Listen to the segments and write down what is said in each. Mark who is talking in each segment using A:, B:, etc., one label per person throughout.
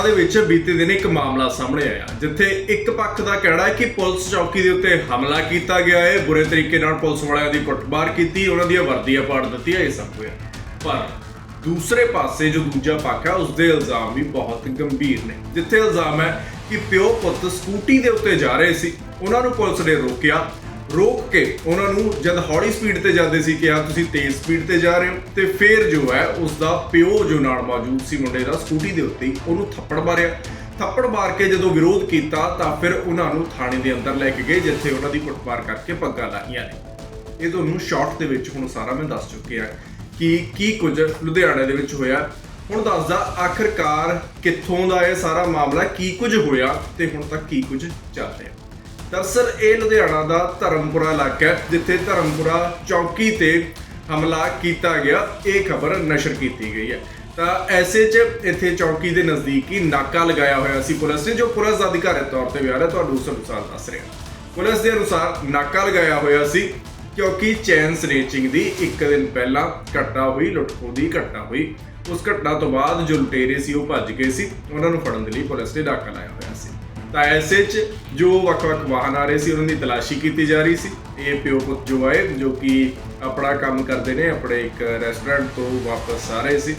A: ਲੁਧਿਆਣਾ ਦੇ ਵਿੱਚ ਬੀਤੇ ਦਿਨ ਇੱਕ ਮਾਮਲਾ ਸਾਹਮਣੇ ਆਇਆ, ਜਿੱਥੇ ਇੱਕ ਪੱਖ ਦਾ ਕਹਿਣਾ ਹੈ ਕਿ ਪੁਲਿਸ ਚੌਕੀ ਦੇ ਉੱਤੇ ਹਮਲਾ ਕੀਤਾ ਗਿਆ ਹੈ। ਬੁਰੇ ਤਰੀਕੇ ਨਾਲ ਪੁਲਿਸ ਵਾਲਿਆਂ ਦੀ ਕੁੱਟਮਾਰ ਕੀਤੀ, ਉਹਨਾਂ ਦੀਆਂ ਵਰਦੀਆਂ ਪਾੜ ਦਿੱਤੀਆਂ, ਇਹ ਸਭ ਹੋਇਆ। ਪਰ ਦੂਸਰੇ ਪਾਸੇ ਜੋ ਦੂਜਾ ਪੱਖ ਹੈ ਉਸ ਦੇ ਇਲਜ਼ਾਮ ਵੀ ਬਹੁਤ ਗੰਭੀਰ ਨੇ, ਜਿੱਥੇ ਇਲਜ਼ਾਮ ਹੈ ਕਿ ਪਿਓ ਪੁੱਤ ਸਕੂਟੀ ਦੇ ਉੱਤੇ ਜਾ ਰਹੇ ਸੀ। ਉਹਨਾਂ ਨੂੰ ਪੁਲਿਸ ਨੇ ਰੋਕਿਆ। ਰੋਕ ਕੇ ਉਹਨਾਂ ਨੂੰ ਜਦ ਹੌਲੀ ਸਪੀਡ ਤੇ ਜਾਂਦੇ ਸੀ ਕਿ ਆ ਤੁਸੀਂ ਤੇਜ਼ ਸਪੀਡ ਤੇ ਜਾ ਰਹੇ ਹੋ, ਤੇ ਫਿਰ ਜੋ ਹੈ ਉਸ ਦਾ ਪਿਓ ਜੋ ਨਾਲ ਮੌਜੂਦ ਸੀ ਮੁੰਡੇ ਦਾ ਸਕੂਟੀ ਦੇ ਉੱਤੇ ਉਹਨੂੰ ਥੱਪੜ ਮਾਰਿਆ। ਥੱਪੜ ਮਾਰ ਕੇ ਜਦੋਂ ਵਿਰੋਧ ਕੀਤਾ, ਤਾਂ ਫਿਰ ਉਹਨਾਂ ਨੂੰ ਥਾਣੇ ਦੇ ਅੰਦਰ ਲੈ ਕੇ ਗਏ, ਜਿੱਥੇ ਉਹਨਾਂ ਦੀ ਕੁੱਟਮਾਰ ਕਰਕੇ ਪੱਗਾਂ ਲਾਹੀਆਂ ਨੇ। ਇਹ ਤੁਹਾਨੂੰ ਸ਼ਾਰਟ ਦੇ ਵਿੱਚ ਹੁਣ ਸਾਰਾ ਮੈਂ ਦੱਸ ਚੁੱਕਿਆ ਕਿ ਕੀ ਕੁਝ ਲੁਧਿਆਣੇ ਦੇ ਵਿੱਚ ਹੋਇਆ। ਹੁਣ ਦੱਸਦਾ, ਆਖਰਕਾਰ ਕਿੱਥੋਂ ਦਾ ਇਹ ਸਾਰਾ ਮਾਮਲਾ, ਕੀ ਕੁਝ ਹੋਇਆ ਤੇ ਹੁਣ ਤੱਕ ਕੀ ਕੁਝ ਚੱਲ ਰਿਹਾ। ਦਰਅਸਲ ਇਹ ਲੁਧਿਆਣਾ ਦਾ ਧਰਮਪੁਰਾ ਇਲਾਕਾ ਹੈ, ਜਿੱਥੇ ਧਰਮਪੁਰਾ ਚੌਕੀ ਤੇ ਹਮਲਾ ਕੀਤਾ ਗਿਆ। ਇਹ ਖਬਰ ਨਸ਼ਰ ਕੀਤੀ ਗਈ ਹੈ। ਤਾਂ ਐਸੇ ਚ ਇੱਥੇ ਚੌਕੀ ਦੇ ਨਜ਼ਦੀਕ ਹੀ ਨਾਕਾ ਲਗਾਇਆ ਹੋਇਆ ਸੀ ਪੁਲਿਸ ਨੇ, ਜੋ ਪੁਲਿਸ ਦਾ ਅਧਿਕਾਰਤ ਤੌਰ ਤੇ ਵਿਆਹ ਹੈ ਤੁਹਾਨੂੰ ਉਸ ਅਨੁਸਾਰ ਦੱਸ ਰਿਹਾ। ਪੁਲਿਸ ਦੇ ਅਨੁਸਾਰ ਨਾਕਾ ਲਗਾਇਆ ਹੋਇਆ ਸੀ, ਕਿਉਂਕਿ ਚੈਨ ਸਨੇਚਿੰਗ ਦੀ ਇੱਕ ਦਿਨ ਪਹਿਲਾਂ ਘਟਨਾ ਹੋਈ ਲੁੱਟਖੋ ਦੀ ਘਟਨਾ ਹੋਈ। ਉਸ ਘਟਨਾ ਤੋਂ ਬਾਅਦ ਜੋ ਲੁਟੇਰੇ ਸੀ, ਉਹ ਭੱਜ ਗਏ ਸੀ। ਉਹਨਾਂ ਨੂੰ ਫੜਨ ਦੇ ਲਈ ਪੁਲਿਸ ਨੇ ਨਾਕਾ ਲਾਇਆ ਹੋਇਆ ਸੀ। ਤਾਂ ਐਸੇ ਚ ਜੋ ਵੱਖ-ਵੱਖ ਵਾਹਨ ਆ ਰਹੇ ਸੀ, ਉਹਨਾਂ ਦੀ ਤਲਾਸ਼ੀ ਕੀਤੀ ਜਾ ਰਹੀ ਸੀ। ਇਹ ਪਿਓ ਪੁੱਤ ਜੋ ਆਏ, ਜੋ ਕਿ ਆਪਣਾ ਕੰਮ ਕਰਦੇ ਨੇ, ਆਪਣੇ ਇੱਕ ਰੈਸਟੋਰੈਂਟ ਤੋਂ ਵਾਪਸ ਆ ਰਹੇ ਸੀ।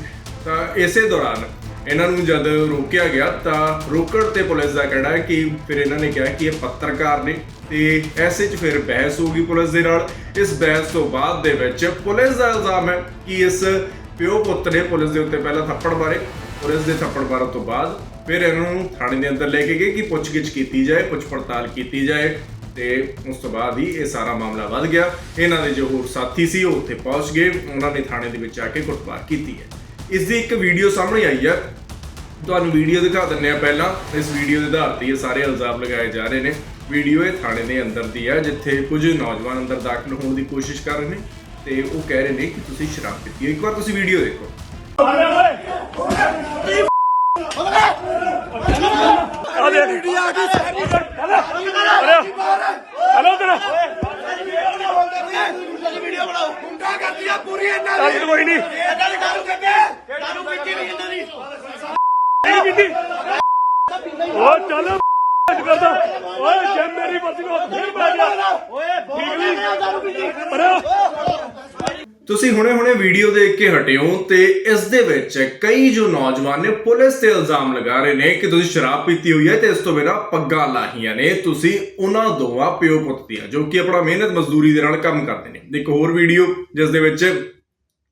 A: ਤਾਂ ਇਸੇ ਦੌਰਾਨ ਇਹਨਾਂ ਨੂੰ ਜਦ ਰੋਕਿਆ ਗਿਆ, ਤਾਂ ਰੋਕਣ ਤੇ ਪੁਲਿਸ ਦਾ ਕਹਿਣਾ ਹੈ ਕਿ ਫਿਰ ਇਹਨਾਂ ਨੇ ਕਿਹਾ ਕਿ ਇਹ ਪੱਤਰਕਾਰ ਨੇ ਤੇ ਐਸੇ ਚ ਫਿਰ ਬਹਿਸ ਹੋ ਗਈ ਪੁਲਿਸ ਦੇ ਨਾਲ। ਇਸ ਬਹਿਸ ਤੋਂ ਬਾਅਦ ਦੇ ਵਿੱਚ ਪੁਲਿਸ ਦਾ ਇਲਜ਼ਾਮ ਹੈ ਕਿ ਇਸ ਪਿਓ ਪੁੱਤ ਨੇ ਪੁਲਿਸ ਦੇ ਉੱਤੇ ਪਹਿਲਾਂ ਥੱਪੜ ਮਾਰੇ। ਪੁਲਿਸ ਦੇ ਥੱਪੜ ਮਾਰਨ ਤੋਂ ਬਾਅਦ ਫਿਰ ਇਹਨਾਂ ਨੂੰ ਥਾਣੇ ਦੇ ਅੰਦਰ ਲੈ ਕੇ ਗਏ ਕਿ ਪੁੱਛਗਿੱਛ ਕੀਤੀ ਜਾਏ, ਪੁੱਛ ਪੜਤਾਲ ਕੀਤੀ ਜਾਏ ਤੇ ਉਸ ਤੋਂ ਬਾਅਦ ਹੀ ਇਹ ਸਾਰਾ ਮਾਮਲਾ ਵੱਧ ਗਿਆ। ਇਹਨਾਂ ਦੇ ਜੋ ਹੋਰ ਸਾਥੀ ਸੀ ਉਹ ਉੱਥੇ ਪਹੁੰਚ ਗਏ, ਉਹਨਾਂ ਨੇ ਥਾਣੇ ਦੇ ਵਿੱਚ ਆ ਕੇ ਕੁੱਟਮਾਰ ਕੀਤੀ ਹੈ। ਇਸ ਦੀ ਇੱਕ ਵੀਡੀਓ ਸਾਹਮਣੇ ਆਈ ਹੈ ਤੁਹਾਨੂੰ ਵੀਡੀਓ ਦਿਖਾ ਦਿੰਨੇ ਆ ਪਹਿਲਾਂ। ਇਸ ਵੀਡੀਓ ਦੇ ਆਧਾਰ ਤੇ ਇਹ ਸਾਰੇ ਇਲਜ਼ਾਮ ਲਗਾਏ ਜਾ ਰਹੇ ਨੇ। ਵੀਡੀਓ ਇਹ ਥਾਣੇ ਦੇ ਅੰਦਰ ਦੀ ਹੈ ਜਿੱਥੇ ਕੁਝ ਨੌਜਵਾਨ ਅੰਦਰ ਦਾਖਲ ਹੋਣ ਦੀ ਕੋਸ਼ਿਸ਼ ਕਰ ਰਹੇ ਨੇ ਤੇ ਉਹ ਕਹਿ ਰਹੇ ਨੇ ਕਿ ਤੁਸੀਂ ਸ਼ਰਾਬ ਪੀਤੀ ਹੈ। ਇੱਕ ਵਾਰ ਤੁਸੀਂ ਵੀਡੀਓ ਦੇਖੋ।
B: ਇੰਡੀਆ ਆ ਗਈ ਹਲੋ ਤੇਰਾ
C: ਵੀਡੀਓ ਬਣਾਓ ਗੁੰਡਾ ਕਰਦੀ ਆ। ਪੂਰੀ ਇਹਨਾਂ
B: ਚੱਲ ਕੋਈ ਨਹੀਂ।
C: ਇਹਨਾਂ ਦੀ ਦਾਰੂ ਕੱਢੇ ਦਾਰੂ ਪੀਤੀ ਨਹੀਂ ਇਹਨਾਂ ਦੀ
B: ਨਹੀਂ ਬੀਤੀ ਉਹ ਚੱਲ ਕਰਦਾ। ਓਏ ਜੇ ਮੇਰੀ ਬਰਸੀ ਕੋ ਫੇਰ ਪੈ ਗਿਆ ਓਏ ਠੀਕ ਨਹੀਂ।
C: ਦਾਰੂ ਪੀਤੀ
B: ਪਰ
A: ਤੁਸੀਂ ਹੁਣੇ-ਹੁਣੇ ਵੀਡੀਓ ਦੇਖ ਕੇ ਹਟਿਓ ਤੇ ਇਸ ਦੇ ਵਿੱਚ ਕਈ ਜੋ ਨੌਜਵਾਨ ਨੇ ਪੁਲਿਸ ਤੇ ਇਲਜ਼ਾਮ ਲਗਾ ਰਹੇ ਨੇ ਕਿ ਤੁਸੀਂ ਸ਼ਰਾਬ ਪੀਤੀ ਹੋਈ ਹੈ ਤੇ ਇਸ ਤੋਂ ਬਿਨਾਂ ਪੱਗਾਂ ਲਾਹੀਆਂ ਨੇ। ਤੁਸੀਂ ਉਹਨਾਂ ਦੋਵਾਂ ਪਿਓ ਪੁੱਤ ਦੀਆਂ, ਜੋ ਕਿ ਆਪਣਾ ਮਿਹਨਤ ਮਜ਼ਦੂਰੀ ਦੇ ਨਾਲ ਕੰਮ ਕਰਦੇ ਨੇ। ਇੱਕ ਹੋਰ ਵੀਡੀਓ ਜਿਸ ਦੇ ਵਿੱਚ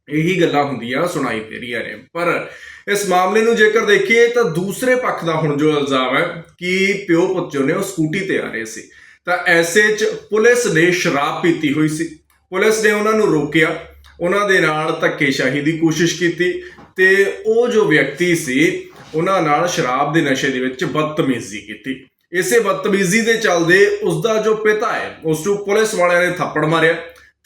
A: ਇਹੀ ਗੱਲਾਂ ਹੁੰਦੀਆਂ ਸੁਣਾਈ ਪੈ ਰਹੀਆਂ ਨੇ। ਪਰ ਇਸ ਮਾਮਲੇ ਨੂੰ ਜੇਕਰ ਦੇਖੀਏ ਤਾਂ ਦੂਸਰੇ ਪੱਖ ਦਾ ਹੁਣ ਜੋ ਇਲਜ਼ਾਮ ਹੈ ਕਿ ਪਿਓ ਪੁੱਤ ਜੋ ਨੇ ਉਹ ਸਕੂਟੀ ਤੇ ਆ ਰਹੇ ਸੀ। ਤਾਂ ਐਸੇ 'ਚ ਪੁਲਿਸ ਨੇ ਸ਼ਰਾਬ ਪੀਤੀ ਹੋਈ ਸੀ। ਪੁਲਿਸ ਨੇ ਉਹਨਾਂ ਨੂੰ ਰੋਕਿਆ। ਉਹਨਾਂ ਦੇ ਨਾਲ ਧੱਕੇਸ਼ਾਹੀ ਦੀ ਕੋਸ਼ਿਸ਼ ਕੀਤੀ ਤੇ ਉਹ ਜੋ ਵਿਅਕਤੀ ਸੀ, ਉਹਨਾਂ ਨਾਲ ਸ਼ਰਾਬ ਦੇ ਨਸ਼ੇ ਦੇ ਵਿੱਚ ਬਦਤਮੀਜ਼ੀ ਕੀਤੀ। ਇਸੇ ਬਦਤਮੀਜ਼ੀ ਦੇ ਚੱਲਦੇ ਉਸ ਦਾ ਜੋ ਪਿਤਾ ਹੈ, ਉਸ ਨੂੰ ਪੁਲਿਸ ਵਾਲਿਆਂ ਨੇ ਥੱਪੜ ਮਾਰਿਆ।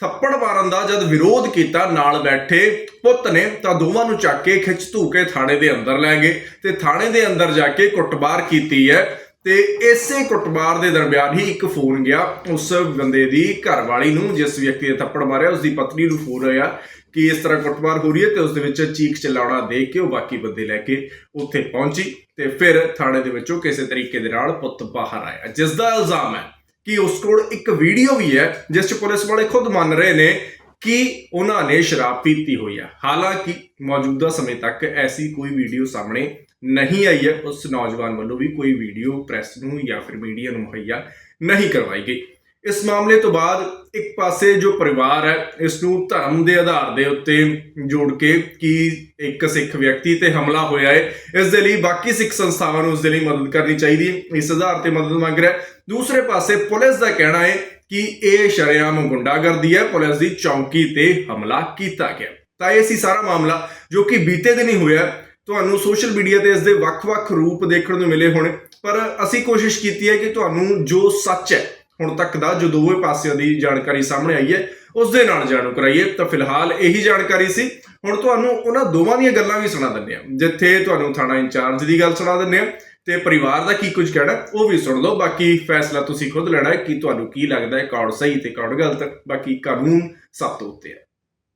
A: ਥੱਪੜ ਮਾਰਨ ਦਾ ਜਦ ਵਿਰੋਧ ਕੀਤਾ, ਨਾਲ ਬੈਠੇ ਪੁੱਤ ਨੇ, ਤਾਂ ਦੋਵਾਂ ਨੂੰ ਚੱਕ ਕੇ ਖਿੱਚ ਧੂ ਕੇ ਥਾਣੇ ਦੇ ਅੰਦਰ ਲੈ ਗਏ ਤੇ ਥਾਣੇ ਦੇ ਅੰਦਰ ਜਾ ਕੇ ਕੁੱਟਮਾਰ ਕੀਤੀ ਹੈ। ਤੇ ਇਸੇ ਕੁੱਟਮਾਰ ਦੇ ਦਰਮਿਆਨ ਹੀ ਇੱਕ ਫੋਨ ਗਿਆ। ਉਸ ਬੰਦੇ ਦੀ ਘਰਵਾਲੀ ਨੂੰ ਜਿਸ ਵਿਅਕਤੀ ਨੇ ਥੱਪੜ ਮਾਰਿਆ ਉਸ ਦੀ ਪਤਨੀ ਨੂੰ ਫੋਨ ਆਇਆ ਕਿ ਇਸ ਤਰ੍ਹਾਂ ਕੁੱਟਮਾਰ ਹੋ ਰਹੀ ਹੈ ਤੇ ਉਸ ਦੇ ਵਿੱਚ ਚੀਕ ਚਿਲਾਉਣਾ ਦੇਖ ਕੇ ਉਹ ਬਾਕੀ ਬੰਦੇ ਲੈ ਕੇ ਉੱਥੇ ਪਹੁੰਚੀ ਤੇ ਫਿਰ ਥਾਣੇ ਦੇ ਵਿੱਚੋਂ ਕਿਸੇ ਤਰੀਕੇ ਦੇ ਨਾਲ ਪੁੱਤ ਬਾਹਰ ਆਇਆ। ਜਿਸ ਦਾ ਇਲਜ਼ਾਮ ਹੈ ਕਿ ਉਸ ਕੋਲ ਇੱਕ ਵੀਡੀਓ ਵੀ ਹੈ, ਜਿਸ 'ਚ ਪੁਲਿਸ ਵਾਲੇ ਖੁਦ ਮੰਨ ਰਹੇ ਨੇ ਕਿ ਉਹਨਾਂ ਨੇ ਸ਼ਰਾਬ ਪੀਤੀ ਹੋਈ ਹੈ। ਹਾਲਾਂਕਿ ਮੌਜੂਦਾ ਸਮੇਂ ਤੱਕ ਐਸੀ ਕੋਈ ਵੀਡੀਓ ਸਾਹਮਣੇ ਨਹੀਂ ਆਈ ਹੈ, ਉਸ ਨੌਜਵਾਨ ਵੱਲੋਂ ਵੀ ਕੋਈ ਵੀਡੀਓ ਪ੍ਰੈਸ ਨੂੰ ਜਾਂ ਫਿਰ ਮੀਡੀਆ ਨੂੰ ਮੁਹੱਈਆ ਨਹੀਂ ਕਰਵਾਈ ਗਈ। ਇਸ ਮਾਮਲੇ ਤੋਂ ਬਾਅਦ ਇੱਕ ਪਾਸੇ ਜੋ ਪਰਿਵਾਰ ਹੈ, ਇਸ ਨੂੰ ਧਰਮ ਦੇ ਆਧਾਰ ਦੇ ਉੱਤੇ ਜੋੜ ਕੇ ਕਿ ਇੱਕ ਸਿੱਖ ਵਿਅਕਤੀ ਤੇ ਹਮਲਾ ਹੋਇਆ ਹੈ, ਇਸ ਦੇ ਲਈ ਬਾਕੀ ਸਿੱਖ ਸੰਸਥਾਵਾਂ ਨੂੰ ਉਸ ਦੇ ਲਈ ਮਦਦ ਕਰਨੀ ਚਾਹੀਦੀ ਹੈ। ਇਸ ਆਧਾਰ ਤੇ ਮਦਦ ਮੰਗ ਰਿਹਾ ਦੂਸਰੇ ਪਾਸੇ ਪੁਲਿਸ ਦਾ ਕਹਿਣਾ ਹੈ ਕਿ ਇਹ ਸ਼ਰੇਆਮ ਗੁੰਡਾਗਰਦੀ ਹੈ, ਪੁਲਿਸ ਦੀ ਚੌਂਕੀ ਤੇ ਹਮਲਾ ਕੀਤਾ ਗਿਆ ਤਾਂ ਇਹ ਸੀ ਸਾਰਾ ਮਾਮਲਾ ਜੋ ਕਿ ਬੀਤੇ ਦਿਨ ਹੀ। ਹੋਇਆ ਤੁਹਾਨੂੰ ਸੋਸ਼ਲ ਮੀਡੀਆ ਤੇ ਇਸ ਦੇ ਵੱਖ-ਵੱਖ ਰੂਪ ਦੇਖਣ ਨੂੰ ਮਿਲੇ ਹੋਣੇ। ਪਰ ਅਸੀਂ ਕੋਸ਼ਿਸ਼ ਕੀਤੀ ਹੈ ਕਿ ਤੁਹਾਨੂੰ ਜੋ ਸੱਚ ਹੈ, ਹੁਣ ਤੱਕ ਦਾ, ਜੋ ਦੋਵੇਂ ਪਾਸਿਆਂ ਦੀ ਜਾਣਕਾਰੀ ਸਾਹਮਣੇ ਆਈ ਹੈ, ਉਸ ਦੇ ਨਾਲ ਜਾਣੂ ਕਰਾਈਏ। ਤਾਂ ਫਿਲਹਾਲ ਇਹੀ ਜਾਣਕਾਰੀ ਸੀ। ਹੁਣ ਤੁਹਾਨੂੰ ਉਹਨਾਂ ਦੋਵਾਂ ਦੀਆਂ ਗੱਲਾਂ ਵੀ ਸੁਣਾ ਦਿੰਦੇ ਆ ਜਿੱਥੇ ਤੁਹਾਨੂੰ ਥਾਣਾ ਇੰਚਾਰਜ ਦੀ ਗੱਲ ਸੁਣਾ ਦਿੰਦੇ ਆ ਤੇ ਪਰਿਵਾਰ ਦਾ ਕੀ ਕੁਝ ਕਹਿਣਾ, ਉਹ ਵੀ ਸੁਣ ਲਓ। ਬਾਕੀ ਫੈਸਲਾ ਤੁਸੀਂ ਖੁਦ ਲੈਣਾ ਹੈ ਕਿ ਤੁਹਾਨੂੰ ਕੀ ਲੱਗਦਾ ਹੈ, ਕੌਣ ਸਹੀ ਤੇ ਕੌਣ ਗਲਤ। ਬਾਕੀ ਕਾਨੂੰਨ ਸਭ ਤੋਂ ਉੱਤੇ ਹੈ।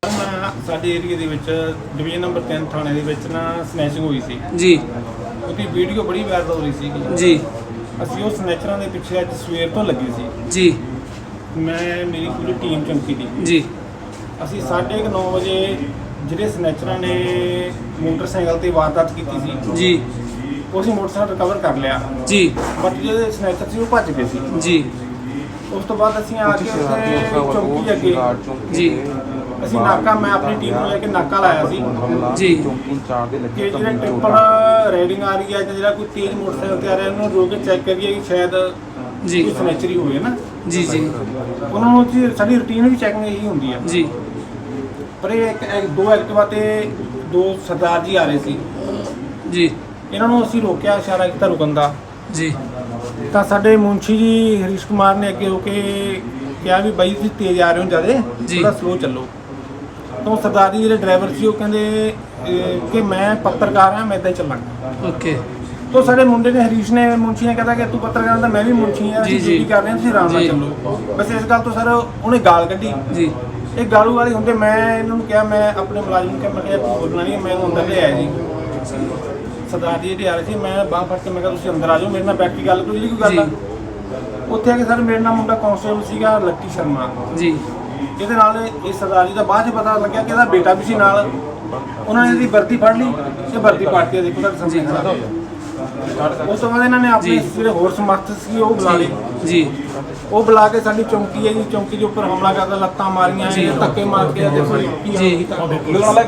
D: ਨਾ ਸਾਡੇ ਏਰੀਆ ਦੇ ਵਿੱਚ ਡਿਵੀਜ਼ਨ ਨੰਬਰ 3 ਥਾਣੇ ਦੇ ਵਿੱਚ ਨਾ ਸਨੈਚਿੰਗ ਹੋਈ ਸੀ।
E: ਜੀ।
D: ਉਹਦੀ ਵੀਡੀਓ ਬੜੀ ਵਾਇਰਲ ਹੋ ਰਹੀ ਸੀਗੀ
E: ਜੀ।
D: ਅਸੀਂ ਉਹ ਸਨੈਚਰਾਂ ਦੇ ਪਿੱਛੇ ਅੱਜ ਸਵੇਰ ਤੋਂ ਲੱਗੇ ਸੀ।
E: ਜੀ।
D: ਮੈਂ ਮੇਰੀ ਪੂਰੀ ਟੀਮ ਚਮਕੀ ਦੀ।
E: ਜੀ।
D: ਅਸੀਂ 9:30 ਵਜੇ ਜਿਹੜੇ ਸਨੈਚਰਾਂ ਨੇ ਮੋਟਰਸਾਈਕਲ ਤੇ ਵਾਰਦਾਤ ਕੀਤੀ ਸੀ
E: ਜੀ।
D: ਉਹ ਅਸੀਂ ਮੋਟਰਸਾਈਕਲ ਰਿਕਵਰ ਕਰ ਲਿਆ।
E: ਜੀ।
D: ਬਟ ਜਿਹੜੇ ਸਨੈਚਰ ਸੀ ਉਹ ਭੱਜ ਗਏ ਸੀ।
E: ਜੀ।
D: ਉਸ ਤੋਂ ਬਾਅਦ ਅਸੀਂ ਆ ਕੇ ਉੱਥੇ ਚੌਂਕੀ ਅੱਗੇ
E: ਜੀ।
D: ਅਸੀਂ ਨਾਕਾ ਮੈਂ ਆਪਣੀ ਟੀਮ ਨੂੰ ਲੈ ਕੇ ਨਾਕਾ ਲਾਇਆ ਸੀ।
E: ਜੀ।
D: ਕਿ ਜਿਹੜਾ ਟ੍ਰਿਪਲ ਰਾਈਡਿੰਗ ਆ ਰਹੀ ਹੈ ਜਾਂ ਜਿਹੜਾ ਕੋਈ ਤੇਜ਼ ਮੋਟਰਸਾਈਕਲ ਤੇ ਆ ਰਿਹਾ ਉਹਨੂੰ ਰੋਕ ਕੇ ਚੈੱਕ ਕਰੀਏ ਕਿ ਸ਼ਾਇਦ
E: ਜੀ।
D: ਕੋਈ ਸਨੈਚਰੀ ਹੋਵੇ ਨਾ।
E: ਜੀ ਜੀ।
D: ਉਹਨਾਂ ਨੂੰ ਜੀ ਸਾਡੀ ਰੁਟੀਨ ਵੀ ਚੈਕਿੰਗ ਇਹੀ ਹੁੰਦੀ ਆ।
E: ਜੀ।
D: ਪਰ ਇਹ ਇੱਕ ਇੱਕ- ਦੋ ਐਕਟਿਵਾ ਤੇ ਦੋ ਸਰਦਾਰ ਜੀ ਆ ਰਹੇ ਸੀ।
E: ਜੀ।
D: ਇਹਨਾਂ ਨੂੰ ਅਸੀਂ ਰੋਕਿਆ ਇਸ਼ਾਰਾ ਕੀਤਾ ਰੁਕਣ ਦਾ।
E: ਜੀ।
D: ਤਾਂ ਸਾਡੇ ਮੁੰਸ਼ੀ ਜੀ ਹਰੀਸ਼ ਕੁਮਾਰ ਨੇ ਅੱਗੇ ਹੋ ਕੇ ਕਿਹਾ ਵੀ ਬਾਈ ਤੁਸੀਂ ਤੇਜ਼ ਆ ਰਹੇ ਹੋ ਜਿਆਦੇ
E: ਜੀ।
D: ਥੋੜਾ ਸਲੋ ਚੱਲੋ। ਤਾਂ ਸਰਦਾਰ ਜੀ ਜਿਹੜੇ ਡਰਾਈਵਰ ਸੀ ਉਹ ਕਹਿੰਦੇ ਅਹ, ਕਿ ਮੈਂ ਪੱਤਰਕਾਰ ਹਾਂ ਮੈਂ ਇੱਦਾਂ ਹੀ ਚੱਲਾਂਗਾ
E: ਓਕੇ
D: ਤੋ ਸਾਡੇ ਮੁੰਡੇ ਨੇ ਹਰੀਸ਼ ਨੇ ਮੁੰਸ਼ੀ ਨੇ ਕਹਿੰਦਾ ਕਿ ਤੂੰ ਪੱਤਰਕਾਰ ਦਾ ਮੈਂ ਵੀ ਮੁੰਸ਼ੀ ਹਾਂ
E: ਜੀ,
D: ਅਸੀਂ
E: ਜੀ।
D: ਡਿਊਟੀ ਕਰ ਰਹੇ ਹਾਂ ਤੁਸੀਂ ਆਰਾਮ ਨਾਲ
E: ਜੀ।
D: ਚੱਲੋ। ਬਸ ਇਸ ਗੱਲ ਤੋਂ ਸਰ ਉਹਨੇ ਗਾਲ ਕੱਢੀ।
E: ਜੀ।
D: ਇਹ ਗਾਲੂ ਵਾਲੇ ਹੁੰਦੇ ਮੈਂ ਇਹਨਾਂ ਨੂੰ ਕਿਹਾ ਮੈਂ ਆਪਣੇ ਮੁਲਾਜ਼ਮ ਨੂੰ ਕਿਹਾ ਮੈਂ ਕਿਹਾ ਤੂੰ ਬੋਲਣਾ ਨਹੀਂ ਮੈਂ ਇਹਨੂੰ ਅੰਦਰ ਲਿਆਇਆ ਜੀ। ਸਰਦਾਰ ਜੀ ਜਿਹੜੇ ਆ ਰਹੇ ਸੀ ਮੈਂ ਬਾਹ ਫੜ ਕੇ ਮੈਂ ਕਿਹਾ ਤੁਸੀਂ ਅੰਦਰ ਆ ਜਾਓ ਮੇਰੇ ਨਾਲ ਬੈਠ ਕੇ ਗੱਲ ਕਰੋ ਜਿਹੜੀ ਕੋਈ ਗੱਲ ਆ। ਉੱਥੇ ਆ ਕੇ ਸਰ ਮੇਰੇ ਨਾਲ ਮੁੰਡਾ ਕਾਂਸਟੇਬਲ ਸੀਗਾ ਲੱਕੀ ਸ਼ਰਮਾ।
E: ਜੀ।
D: ਇਹਦੇ ਨਾਲ ਇਹ ਸਰਦਾਰ ਜੀ ਦਾ ਬਾਅਦ ਚ ਪਤਾ ਲੱਗਿਆ ਕਿ ਇਹਦਾ ਬੇਟਾ ਵੀ ਸੀ ਨਾਲ। ਉਹਨਾਂ ਨੇ ਇਹਦੀ ਵਰਦੀ ਫੜ ਲਈ ਤੇ ਵਰਦੀ ਪਾਰਟੀ ਆ ਦੇਖੋ ਤੁਹਾਡੇ ਸਾਹਮਣੇ ਖੜਾ ਉਸ ਤੋਂ ਬਾਅਦ ਇਹਨਾਂ ਨੇ ਆਪਣੇ
E: ਜੀ।
D: ਜਿਹੜੇ ਹੋਰ ਸਮਰਥ ਸੀ ਉਹ ਬੁਲਾ ਲਏ।
E: ਜੀ।
D: ਉਹ ਬੁਲਾ ਕੇ ਸਾਡੀ ਚੌਂਕੀ ਹੈ ਜੀ ਚੌਂਕੀ ਦੇ ਉੱਪਰ ਹਮਲਾ ਕਰਦਾ ਲੱਤਾਂ ਮਾਰੀਆਂ
E: ਜੀ।
D: ਧੱਕੇ ਮਾਰ ਕੇ ਦੇਖੋ ਜੀ।
E: ਜੀ।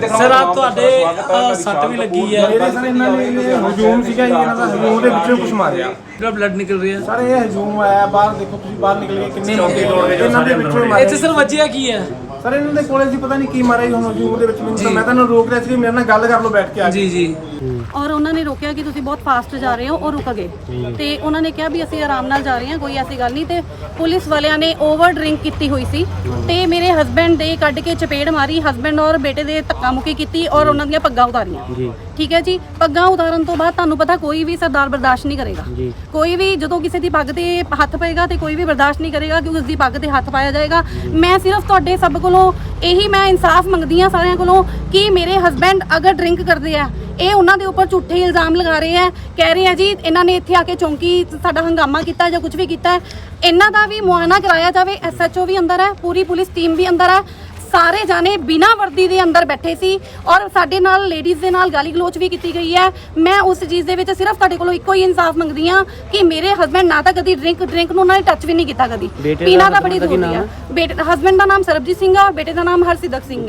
E: ਸਰ ਆ ਤੁਹਾਡੇ ਅ, ਸੱਟ ਵੀ ਲੱਗੀ ਹੈ।
D: ਮੇਰੇ ਸਰ ਇਹਨਾਂ ਨੇ ਇਹ ਹਜੂਮ ਸੀਗਾ ਜੀ ਇਹਨਾਂ ਦਾ ਹਜੂਮ ਦੇ ਵਿੱਚੋਂ ਕੁਝ ਮਾਰਿਆ।
E: ਜਿਹੜਾ ਬਲੱਡ ਨਿਕਲ ਰਿਹਾ।
D: ਸਰ ਇਹ ਹਜੂਮ ਆਇਆ ਬਾਹਰ ਦੇਖੋ ਤੁਸੀਂ ਬਾਹਰ ਨਿਕਲ ਕੇ ਕਿੰਨੇ ਲੋਕ ਇਹਨਾਂ ਦੇ ਵਿੱਚੋਂ ਮਾਰਿਆ
E: ਇੱਥੇ ਸਰ ਵੱਜਿਆ ਕੀ ਹੈ?
D: ਸਰ ਇਹਨਾਂ ਦੇ ਕੋਲੇ ਸੀ ਪਤਾ ਨਹੀਂ ਕੀ ਮਾਰਿਆ ਜੀ ਹੁਣ ਹਜੂਮ ਦੇ ਵਿੱਚ ਮੈਨੂੰ ਤਾਂ ਮੈਂ ਤਾਂ ਇਹਨਾਂ ਨੂੰ ਰੋਕ ਰਿਹਾ ਸੀ ਮੇਰੇ ਨਾਲ ਗੱਲ ਕਰ ਲਓ ਬੈਠ ਕੇ ਆ ਕੇ।
E: ਜੀ ਜੀ।
F: ਔਰ ਉਹਨਾਂ ਨੇ ਰੋਕਿਆ ਕਿ ਤੁਸੀਂ ਬਹੁਤ ਫਾਸਟ ਜਾ ਰਹੇ ਹੋ ਉਹ ਰੁਕ ਗਏ। ਤੇ ਉਹਨਾਂ ਨੇ ਕਿਹਾ ਵੀ ਅਸੀਂ ਆਰਾਮ ਨਾਲ ਜਾ ਰਹੇ ਹਾਂ ਕੋਈ ਐਸੀ ਗੱਲ ਨਹੀਂ। ਤੇ ਪੁਲਿਸ ਵਾਲਿਆਂ ਨੇ ਓਵਰ ਡਰਿੰਕ ਕੀਤੀ ਹੋਈ ਸੀ। ਤੇ ਮੇਰੇ ਹਸਬੰਡ ਦੇ ਕੱਢ ਕੇ ਚਪੇੜ ਮਾਰੀ ਹਸਬੰਡ ਔਰ ਬੇਟੇ ਦੇ ਧੱਕਾ ਮੁੱਕੀ ਕੀਤੀ ਔਰ ਉਹਨਾਂ ਦੀਆਂ ਪੱਗਾਂ ਉਤਾਰੀਆਂ। ਠੀਕ ਹੈ ਜੀ? ਪੱਗਾਂ ਉਤਾਰਨ ਤੋਂ ਬਾਅਦ ਤੁਹਾਨੂੰ ਪਤਾ ਕੋਈ ਵੀ ਸਰਦਾਰ ਬਰਦਾਸ਼ਤ ਨਹੀਂ ਕਰੇਗਾ। ਕੋਈ ਵੀ ਜਦੋਂ ਕਿਸੇ ਦੀ ਪੱਗ ਤੇ ਹੱਥ ਪਏਗਾ ਤੇ ਕੋਈ ਵੀ ਬਰਦਾਸ਼ਤ ਨਹੀਂ ਕਰੇਗਾ ਕਿ ਉਸ ਦੀ ਪੱਗ ਤੇ ਹੱਥ ਪਾਇਆ ਜਾਏਗਾ। ਮੈਂ ਸਿਰਫ ਤੁਹਾਡੇ ਸਭ ਕੋਲੋਂ ਇਹੀ ਮੈਂ ਇਨਸਾਫ ਮੰਗਦੀ ਹਾਂ ਸਾਰਿਆਂ ਕੋਲੋਂ ਕਿ ਮੇਰੇ ਹਸਬੰਡ ਅਗਰ ਡਰਿੰਕ ਕਰਦੇ ਆ ਇਹ ਉਹਨਾਂ ਦੇ ਉੱਪਰ ਝੂਠੇ ਇਲਜ਼ਾਮ ਲਗਾ ਰਹੇ ਆ ਕਹਿ ਰਹੇ ਆ ਜੀ ਇਹਨਾਂ ਨੇ ਇੱਥੇ ਆ ਕੇ ਚੌਂਕੀ ਸਾਡਾ ਹੰਗਾਮਾ ਕੀਤਾ ਜਾਂ ਕੁਝ ਵੀ ਕੀਤਾ। ਇਹਨਾਂ ਦਾ ਵੀ ਮੁਆਇਨਾ ਕਰਾਇਆ ਜਾਵੇ ਐਸਐਚਓ ਵੀ ਅੰਦਰ ਹੈ ਪੂਰੀ ਪੁਲਿਸ ਟੀਮ ਵੀ ਅੰਦਰ ਹੈ। ਸਾਰੇ ਜਾਣੇ ਬਿਨਾਂ ਵਰਦੀ ਦੇ ਅੰਦਰ ਬੈਠੇ ਸੀ ਔਰ ਸਾਡੇ ਨਾਲ ਲੇਡੀਜ਼ ਦੇ ਨਾਲ ਗਾਲੀ ਗਲੋਚ ਵੀ ਕੀਤੀ ਗਈ ਹੈ। ਮੈਂ ਉਸ ਚੀਜ਼ ਦੇ ਵਿੱਚ ਸਿਰਫ ਤੁਹਾਡੇ ਕੋਲੋਂ ਇੱਕੋ ਹੀ ਇਨਸਾਫ ਮੰਗਦੀ ਹਾਂ ਕਿ ਮੇਰੇ ਹਸਬੰਡ ਨਾ ਤਾਂ ਕਦੀ ਡਰਿੰਕ ਡਰਿੰਕ ਨੂੰ ਉਹਨਾਂ ਨੇ ਟੱਚ ਵੀ ਨਹੀਂ ਕੀਤਾ ਕਦੀ। ਪੀਣਾ ਤਾਂ ਬੜੀ ਜ਼ਰੂਰੀ ਆ। ਬੇਟੇ ਹਸਬੰਡ ਦਾ ਨਾਮ ਸਰਬਜੀਤ ਸਿੰਘ ਹੈ ਔਰ ਬੇਟੇ ਦਾ ਨਾਮ ਹਰਸਿਦਕ ਸਿੰਘ